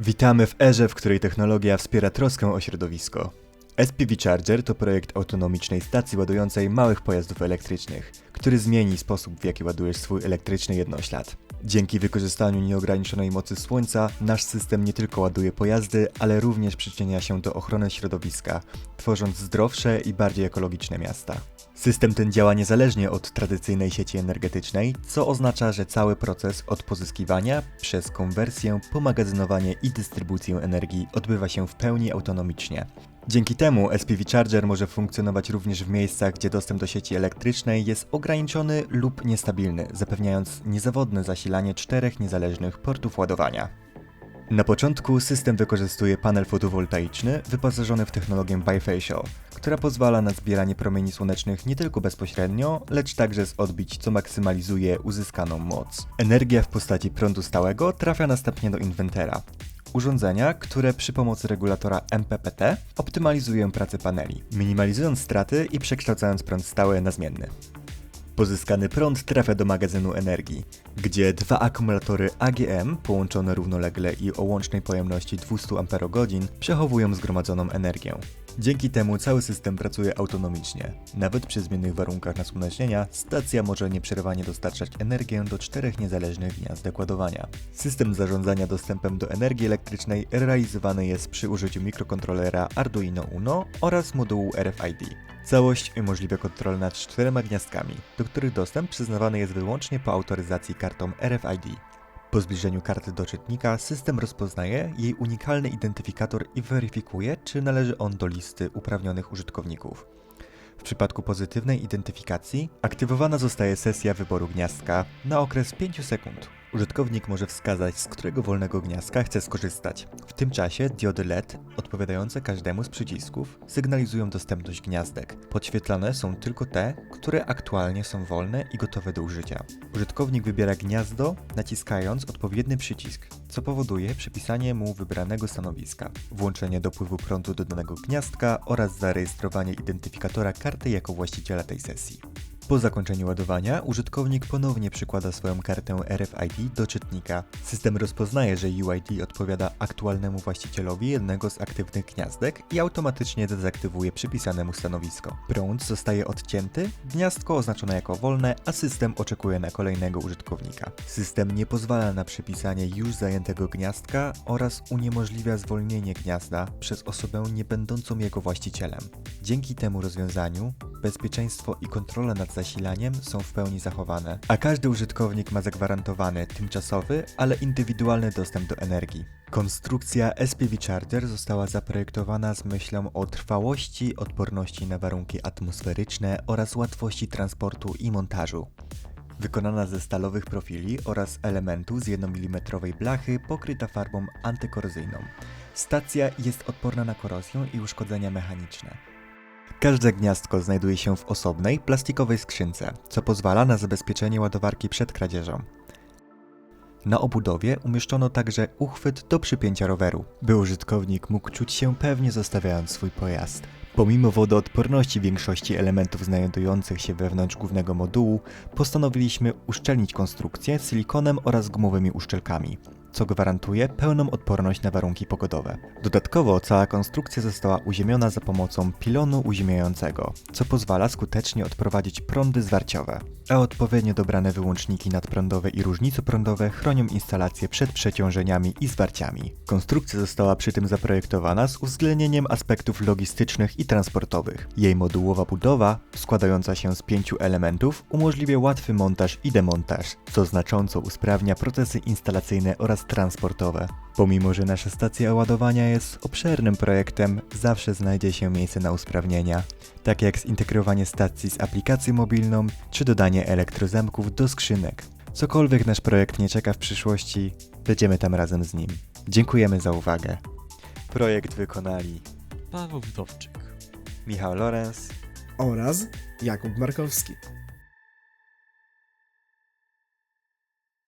Witamy w erze, w której technologia wspiera troskę o środowisko. SPV Charger to projekt autonomicznej stacji ładującej małych pojazdów elektrycznych, który zmieni sposób, w jaki ładujesz swój elektryczny jednoślad. Dzięki wykorzystaniu nieograniczonej mocy słońca, nasz system nie tylko ładuje pojazdy, ale również przyczynia się do ochrony środowiska, tworząc zdrowsze i bardziej ekologiczne miasta. System ten działa niezależnie od tradycyjnej sieci energetycznej, co oznacza, że cały proces od pozyskiwania przez konwersję po magazynowanie i dystrybucję energii odbywa się w pełni autonomicznie. Dzięki temu SPV Charger może funkcjonować również w miejscach, gdzie dostęp do sieci elektrycznej jest ograniczony lub niestabilny, zapewniając niezawodne zasilanie czterech niezależnych portów ładowania. Na początku system wykorzystuje panel fotowoltaiczny wyposażony w technologię bifacial, która pozwala na zbieranie promieni słonecznych nie tylko bezpośrednio, lecz także z odbić, co maksymalizuje uzyskaną moc. Energia w postaci prądu stałego trafia następnie do inwentera, urządzenia, które przy pomocy regulatora MPPT optymalizują pracę paneli, minimalizując straty i przekształcając prąd stały na zmienny. Pozyskany prąd trafia do magazynu energii, gdzie dwa akumulatory AGM połączone równolegle i o łącznej pojemności 200 Ah przechowują zgromadzoną energię. Dzięki temu cały system pracuje autonomicznie. Nawet przy zmiennych warunkach nasłonecznienia stacja może nieprzerwanie dostarczać energię do czterech niezależnych gniazdek ładowania. System zarządzania dostępem do energii elektrycznej realizowany jest przy użyciu mikrokontrolera Arduino Uno oraz modułu RFID. Całość umożliwia kontrolę nad czterema gniazdkami, do których dostęp przyznawany jest wyłącznie po autoryzacji kartą RFID. Po zbliżeniu karty do czytnika system rozpoznaje jej unikalny identyfikator i weryfikuje, czy należy on do listy uprawnionych użytkowników. W przypadku pozytywnej identyfikacji aktywowana zostaje sesja wyboru gniazdka na okres 5 sekund. Użytkownik może wskazać, z którego wolnego gniazdka chce skorzystać. W tym czasie diody LED, odpowiadające każdemu z przycisków, sygnalizują dostępność gniazdek. Podświetlane są tylko te, które aktualnie są wolne i gotowe do użycia. Użytkownik wybiera gniazdo, naciskając odpowiedni przycisk, co powoduje przypisanie mu wybranego stanowiska, włączenie dopływu prądu do danego gniazdka oraz zarejestrowanie identyfikatora karty jako właściciela tej sesji. Po zakończeniu ładowania użytkownik ponownie przykłada swoją kartę RFID do czytnika. System rozpoznaje, że UID odpowiada aktualnemu właścicielowi jednego z aktywnych gniazdek i automatycznie dezaktywuje przypisane mu stanowisko. Prąd zostaje odcięty, gniazdko oznaczone jako wolne, a system oczekuje na kolejnego użytkownika. System nie pozwala na przypisanie już zajętego gniazdka oraz uniemożliwia zwolnienie gniazda przez osobę nie będącą jego właścicielem. Dzięki temu rozwiązaniu bezpieczeństwo i kontrola nad zasilaniem są w pełni zachowane, a każdy użytkownik ma zagwarantowany tymczasowy, ale indywidualny dostęp do energii. Konstrukcja SPV Charger została zaprojektowana z myślą o trwałości, odporności na warunki atmosferyczne oraz łatwości transportu i montażu. Wykonana ze stalowych profili oraz elementu z 1 mm blachy pokryta farbą antykorozyjną. Stacja jest odporna na korozję i uszkodzenia mechaniczne. Każde gniazdko znajduje się w osobnej, plastikowej skrzynce, co pozwala na zabezpieczenie ładowarki przed kradzieżą. Na obudowie umieszczono także uchwyt do przypięcia roweru, by użytkownik mógł czuć się pewnie zostawiając swój pojazd. Pomimo wodoodporności większości elementów znajdujących się wewnątrz głównego modułu, postanowiliśmy uszczelnić konstrukcję silikonem oraz gumowymi uszczelkami co gwarantuje pełną odporność na warunki pogodowe. Dodatkowo cała konstrukcja została uziemiona za pomocą pilonu uziemiającego, co pozwala skutecznie odprowadzić prądy zwarciowe. A odpowiednio dobrane wyłączniki nadprądowe i różnicoprądowe chronią instalację przed przeciążeniami i zwarciami. Konstrukcja została przy tym zaprojektowana z uwzględnieniem aspektów logistycznych i transportowych. Jej modułowa budowa, składająca się z pięciu elementów, umożliwia łatwy montaż i demontaż, co znacząco usprawnia procesy instalacyjne oraz transportowe. Pomimo, że nasza stacja ładowania jest obszernym projektem, zawsze znajdzie się miejsce na usprawnienia, tak jak zintegrowanie stacji z aplikacją mobilną, czy dodanie elektrozamków do skrzynek. Cokolwiek nasz projekt nie czeka w przyszłości, będziemy tam razem z nim. Dziękujemy za uwagę. Projekt wykonali Paweł Wdowczyk. Michał Lorenz oraz Jakub Markowski.